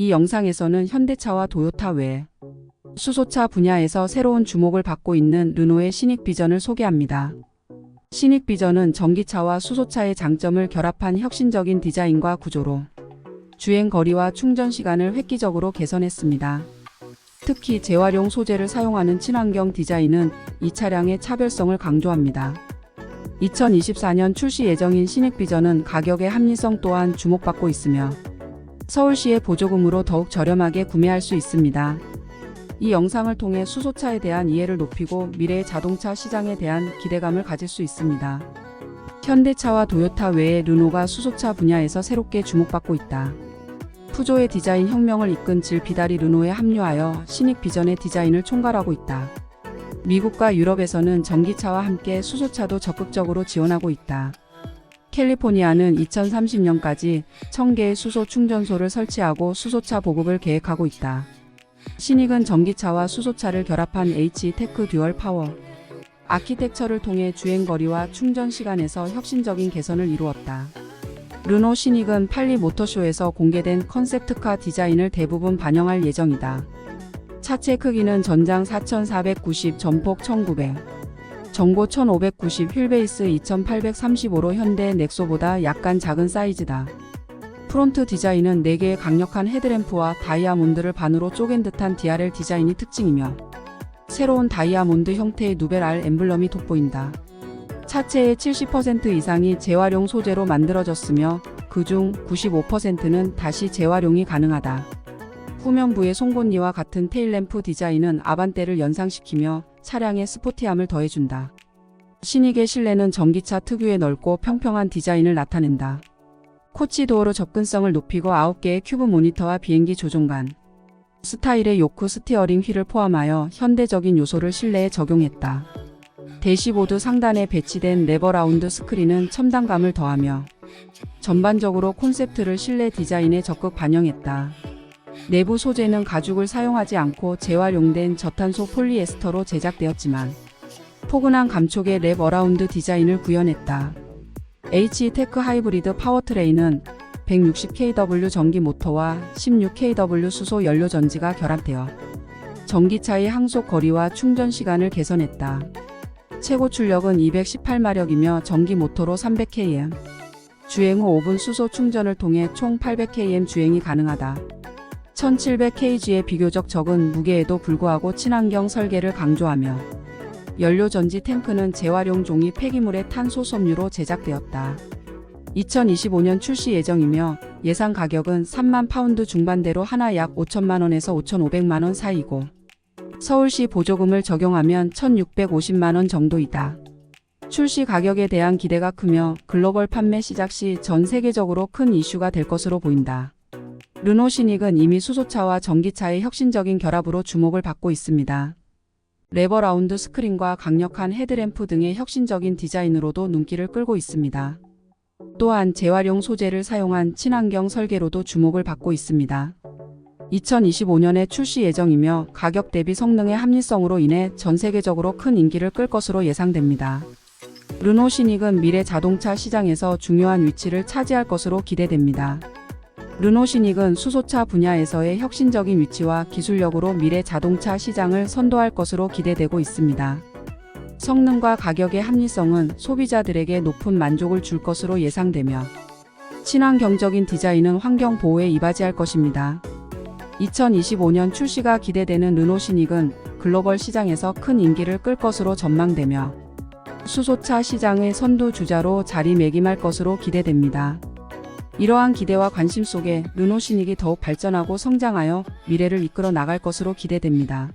이 영상에서는 현대차와 도요타 외 수소차 분야에서 새로운 주목을 받고 있는 르노의 신익 비전을 소개합니다. 신익 비전은 전기차와 수소차의 장점을 결합한 혁신적인 디자인과 구조로 주행 거리와 충전 시간을 획기적으로 개선했습니다. 특히 재활용 소재를 사용하는 친환경 디자인은 이 차량의 차별성을 강조합니다. 2024년 출시 예정인 신익 비전은 가격의 합리성 또한 주목받고 있으며 서울시의 보조금으로 더욱 저렴하게 구매할 수 있습니다. 이 영상을 통해 수소차에 대한 이해를 높이고 미래의 자동차 시장에 대한 기대감을 가질 수 있습니다. 현대차와 도요타 외에 르노가 수소차 분야에서 새롭게 주목받고 있다. 푸조의 디자인 혁명을 이끈 질 비다리 르노에 합류하여 신익 비전의 디자인을 총괄하고 있다. 미국과 유럽에서는 전기차와 함께 수소차도 적극적으로 지원하고 있다. 캘리포니아는 2030년까지 1000개의 수소 충전소를 설치하고 수소차 보급을 계획하고 있다. 신익은 전기차와 수소차를 결합한 H-테크 듀얼 파워 아키텍처를 통해 주행 거리와 충전 시간에서 혁신적인 개선을 이루었다. 르노 신익은 팔리 모터쇼에서 공개된 컨셉트카 디자인을 대부분 반영할 예정이다. 차체 크기는 전장 4490, 전폭 1900, 전고 1590, 휠베이스 2835로 현대 넥소보다 약간 작은 사이즈다. 프론트 디자인은 4개의 강력한 헤드램프와 다이아몬드를 반으로 쪼갠 듯한 DRL 디자인이 특징이며 새로운 다이아몬드 형태의 누벨 R 엠블럼이 돋보인다. 차체의 70% 이상이 재활용 소재로 만들어졌으며 그중 95%는 다시 재활용이 가능하다. 후면부의 송곳니와 같은 테일램프 디자인은 아반떼를 연상시키며 차량의 스포티함을 더해준다. 신익의 실내는 전기차 특유의 넓고 평평한 디자인을 나타낸다. 코치 도어로 접근성을 높이고 9개의 큐브 모니터와 비행기 조종관, 스타일의 요크 스티어링 휠을 포함하여 현대적인 요소를 실내에 적용했다. 대시보드 상단에 배치된 레버라운드 스크린은 첨단감을 더하며 전반적으로 콘셉트를 실내 디자인에 적극 반영했다. 내부 소재는 가죽을 사용하지 않고 재활용된 저탄소 폴리에스터로 제작되었지만 포근한 감촉의 랩 어라운드 디자인을 구현했다. H-테크 하이브리드 파워트레인은 160kW 전기 모터와 16kW 수소 연료 전지가 결합되어 전기차의 항속 거리와 충전 시간을 개선했다. 최고 출력은 218마력이며 전기 모터로 300km. 주행 후 5분 수소 충전을 통해 총 800km 주행이 가능하다. 1700kg의 비교적 적은 무게에도 불구하고 친환경 설계를 강조하며 연료 전지 탱크는 재활용 종이 폐기물의 탄소 섬유로 제작되었다. 2025년 출시 예정이며 예상 가격은 3만 파운드 중반대로 하나 약 5천만 원에서 5,500만 원 사이고 서울시 보조금을 적용하면 1,650만 원 정도이다. 출시 가격에 대한 기대가 크며 글로벌 판매 시작 시 전 세계적으로 큰 이슈가 될 것으로 보인다. 르노 신익은 이미 수소차와 전기차의 혁신적인 결합으로 주목을 받고 있습니다. 레버 라운드 스크린과 강력한 헤드램프 등의 혁신적인 디자인으로도 눈길을 끌고 있습니다. 또한 재활용 소재를 사용한 친환경 설계로도 주목을 받고 있습니다. 2025년에 출시 예정이며 가격 대비 성능의 합리성으로 인해 전 세계적으로 큰 인기를 끌 것으로 예상됩니다. 르노 신익은 미래 자동차 시장에서 중요한 위치를 차지할 것으로 기대됩니다. 르노 신익은 수소차 분야에서의 혁신적인 위치와 기술력으로 미래 자동차 시장을 선도할 것으로 기대되고 있습니다. 성능과 가격의 합리성은 소비자들에게 높은 만족을 줄 것으로 예상되며 친환경적인 디자인은 환경 보호에 이바지할 것입니다. 2025년 출시가 기대되는 르노 신익은 글로벌 시장에서 큰 인기를 끌 것으로 전망되며 수소차 시장의 선두 주자로 자리매김할 것으로 기대됩니다. 이러한 기대와 관심 속에 르노 신익이 더욱 발전하고 성장하여 미래를 이끌어 나갈 것으로 기대됩니다.